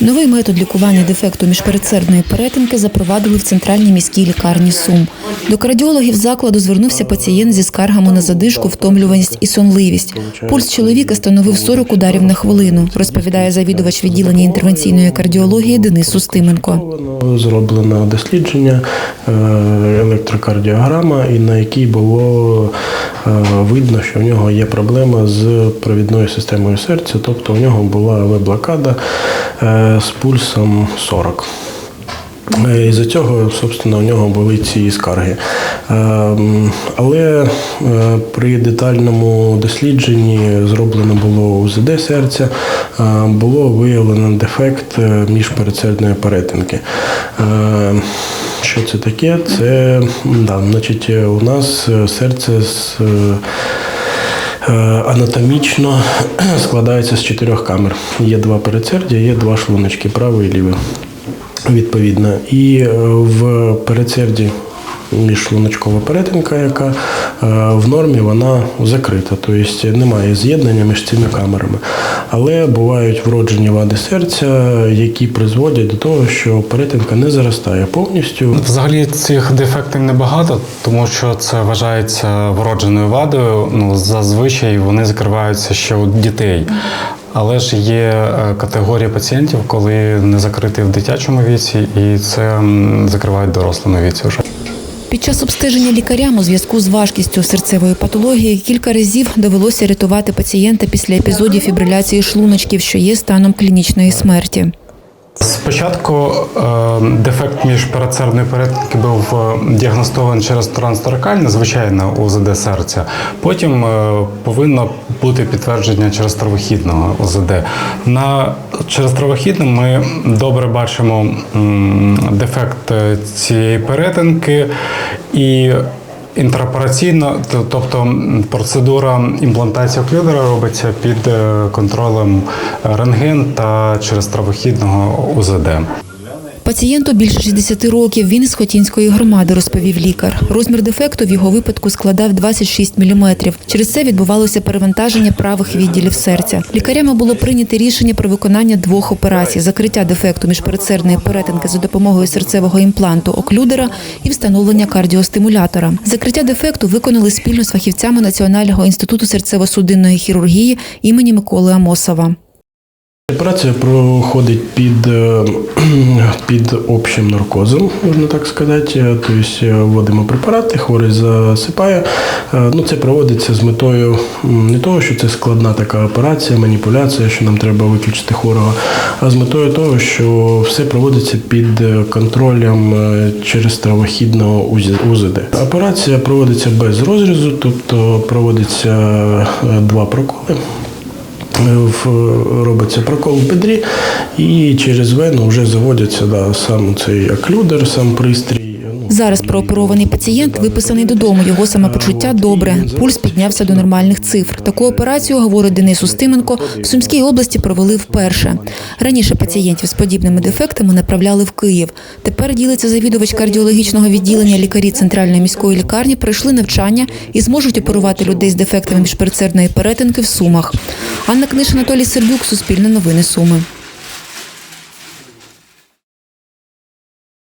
Новий метод лікування дефекту міжпередсердної перетинки запровадили в центральній міській лікарні Сум. До кардіологів закладу звернувся пацієнт зі скаргами на задишку, втомлюваність і сонливість. Пульс чоловіка становив 40 ударів на хвилину, розповідає завідувач відділення інтервенційної кардіології Денис Устименко. Зроблено дослідження, е, електрокардіограма, і на якій було видно, що в нього є проблема з провідною системою серця, тобто в нього була блокада з пульсом 40. Е, Із-за цього, собственно, у нього були ці скарги. Е, Але е, при детальному дослідженні зроблено було УЗД серця, е, було виявлено дефект е, міжпередсердної перетинки. Що це таке? Це да, значить, е, у нас е, серце з. е, Анатомічно складається з чотирьох камер. Є два передсердя, є два шлуночки, правий і лівий. Відповідно. І в передсерді міжшлуночкова перетинка, яка е, в нормі вона закрита, тобто немає з'єднання між цими камерами. Але бувають вроджені вади серця, які призводять до того, що перетинка не заростає повністю. Взагалі цих дефектів небагато, тому що це вважається вродженою вадою. Ну зазвичай вони закриваються ще у дітей. Але ж є е, категорія пацієнтів, коли не закриті в дитячому віці, і це закривають дорослому віці вже. Під час обстеження лікарям у зв'язку з важкістю серцевої патології кілька разів довелося рятувати пацієнта після епізодів фібриляції шлуночків, що є станом клінічної смерті. Спочатку е, дефект міжпередсердної перетинки був е, діагностований через трансторакальне, звичайно, УЗД серця. Потім е, повинно бути підтвердження через травохідного УЗД. На через травохідне ми добре бачимо дефект е, цієї перетинки і. Інтраопераційно, тобто процедура імплантації оклюдера робиться під е, контролем рентген та через травохідного УЗД. Пацієнту більше 60 років. Він із Хотінської громади, розповів лікар. Розмір дефекту в його випадку складав 26 мм. Через це відбувалося перевантаження правих відділів серця. Лікарями було прийнято рішення про виконання двох операцій: закриття дефекту міжпередсердної перетинки за допомогою серцевого імпланту оклюдера і встановлення кардіостимулятора. Закриття дефекту виконали спільно з фахівцями Національного інституту серцево-судинної хірургії імені Миколи Амосова. Операція проходить під, е, під общим наркозом, можна так сказати. Тобто вводимо препарати, хворий засипає. Е, Ну, це проводиться з метою не того, що це складна така операція, маніпуляція, що нам треба виключити хворого, а з метою того, що все проводиться під е, контролем е, через травохідного УЗД. Операція проводиться без розрізу, тобто проводиться е, два проколи. В- робиться прокол в бедрі і через вену вже заводяться да, сам цей оклюдер, сам пристрій. Ну, Зараз прооперований пацієнт виписаний додому. Його самопочуття добре. Пульс піднявся до нормальних цифр. Таку операцію, говорить Денис Устименко, в Сумській області провели вперше. Раніше пацієнтів з подібними дефектами направляли в Київ. Тепер ділиться завідувач кардіологічного відділення лікарі центральної міської лікарні. Пройшли навчання і зможуть оперувати людей з дефектами міжперцерної перетинки в Сумах. Анна Книш, Анатолій Сердюк, Суспільне новини Суми.